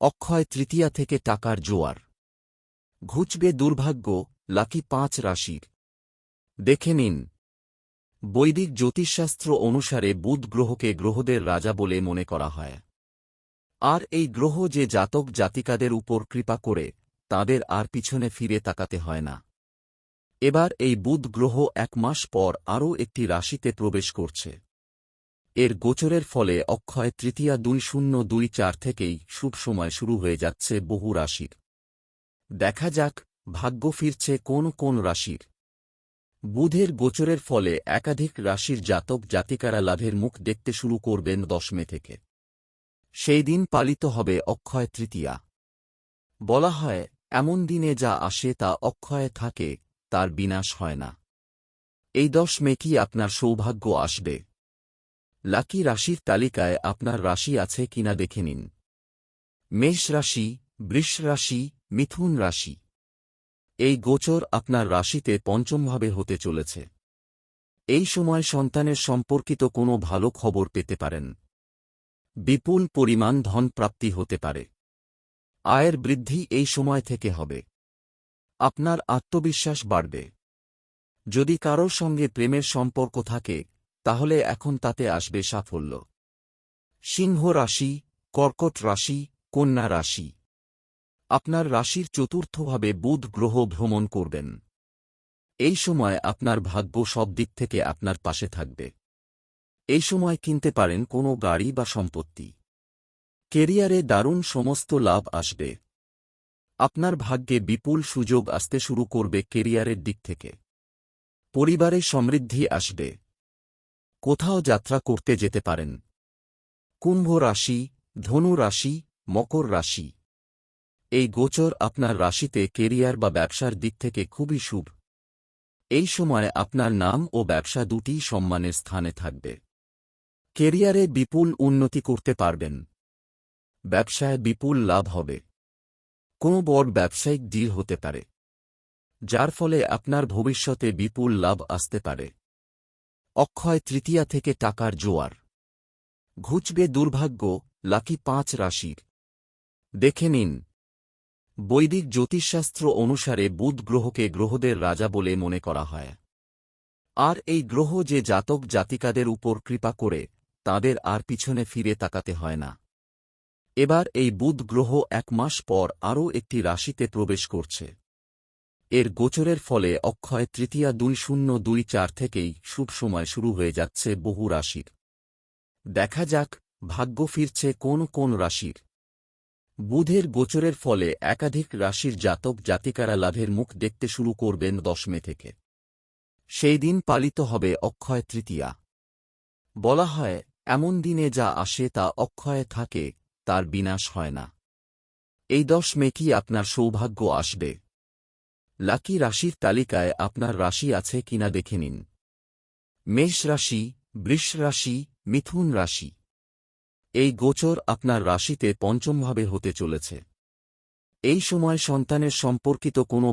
অক্ষয় তৃতীয়া থেকে টাকার জোয়ার। ঘুচবে দুর্ভাগ্য, লাকি পাঁচ রাশির। দেখে নিন। বৈদিক জ্যোতিষশাস্ত্র অনুসারে বুধ গ্রহকে গ্রহদের রাজা বলে মনে করা হয়। আর এই গ্রহ যে জাতক জাতিকাদের উপর কৃপা করে, তাদের আর পিছনে ফিরে তাকাতে হয় না। এবার এই বুধ গ্রহ এক মাস পর আরও একটি রাশিতে প্রবেশ করছে। এর গোচরের ফলে অক্ষয় তৃতীয়া দুই শূন্য দুই চার থেকেই শুভ সময় শুরু হয়ে যাচ্ছে বহু রাশির। দেখা যাক, ভাগ্য ফিরছে কোন কোন রাশির। বুধের গোচরের ফলে একাধিক রাশির জাতক জাতিকারা লাভের মুখ দেখতে শুরু করবেন দশমে থেকে। সেই দিন পালিত হবে অক্ষয় তৃতীয়া। বলা হয়, এমন দিনে যা আসে তা অক্ষয়ে থাকে, তার বিনাশ হয় না। এই দশমে কি আপনার সৌভাগ্য আসবে? লাকি রাশির তালিকায় আপনার রাশি আছে কিনা দেখে নিন। মেষ রাশি, বৃষ রাশি, মিথুন রাশি। এই গোচর আপনার রাশিতে পঞ্চমভাবে হতে চলেছে। এই সময় সন্তানের সম্পর্কিত কোনো ভালো খবর পেতে পারেন। বিপুল পরিমাণ ধন প্রাপ্তি হতে পারে। আয়ের বৃদ্ধি এই সময় থেকে হবে। আপনার আত্মবিশ্বাস বাড়বে। যদি কারোর সঙ্গে প্রেমের সম্পর্ক থাকে তাহলে এখন তাতে আসবে সাফল্য। সিংহ রাশি, কর্কট রাশি, কন্যা রাশি। আপনার রাশির চতুর্থভাবে বুধ গ্রহ ভ্রমণ করবেন। এই সময় আপনার ভাগ্য সব দিক থেকে আপনার পাশে থাকবে। এই সময় কিনতে পারেন কোনো গাড়ি বা সম্পত্তি। কেরিয়ারে দারুণ সমস্ত লাভ আসবে। আপনার ভাগ্যে বিপুল সুযোগ আসতে শুরু করবে কেরিয়ারের দিক থেকে। পরিবারে সমৃদ্ধি আসবে। কোথাও যাত্রা করতে যেতে পারেন। কুম্ভ রাশি, ধনু রাশি, মকর রাশি। এই গোচর আপনার রাশিতে কেরিয়ার বা ব্যবসার দিক থেকে খুবই শুভ। এই সময় আপনার নাম ও ব্যবসা দুটিই সম্মানের স্থানে থাকবে। কেরিয়ারে বিপুল উন্নতি করতে পারবেন। ব্যবসায় বিপুল লাভ হবে। কোনো বড় ব্যবসায়িক ডিল হতে পারে। যার ফলে আপনার ভবিষ্যতে বিপুল লাভ আসতে পারে। অক্ষয় তৃতীয়া থেকে টাকার জোয়ার। ঘুচবে দুর্ভাগ্য, লাকি পাঁচ রাশির। দেখে নিন। বৈদিক জ্যোতিষশাস্ত্র অনুসারে বুধ গ্রহকে গ্রহদের রাজা বলে মনে করা হয়। আর এই গ্রহ যে জাতক জাতিকাদের উপর কৃপা করে, তাদের আর পিছনে ফিরে তাকাতে হয় না। এবার এই বুধ গ্রহ এক মাস পর আরও একটি রাশিতে প্রবেশ করছে। এর গোচরের ফলে অক্ষয় তৃতীয়া দুই শূন্য দুই চার থেকেই শুভ সময় শুরু হয়ে যাচ্ছে বহু রাশির। দেখা যাক, ভাগ্য ফিরছে কোন কোন রাশির। বুধের গোচরের ফলে একাধিক রাশির জাতক জাতিকারা লাভের মুখ দেখতে শুরু করবেন দশমে থেকে। সেই দিন পালিত হবে অক্ষয় তৃতীয়া। বলা হয়, এমন দিনে যা আসে তা অক্ষয়ে থাকে, তার বিনাশ হয় না। এই দশমে কি আপনার সৌভাগ্য আসবে? লাকি রাশির তালিকায় আপনার রাশি আছে কিনা দেখে নিন। মেষ রাশি, বৃষ রাশি, মিথুন রাশি। এই গোচর আপনার রাশিতে পঞ্চমভাবে হতে চলেছে। এই সময় সন্তানের সম্পর্কিত কোনো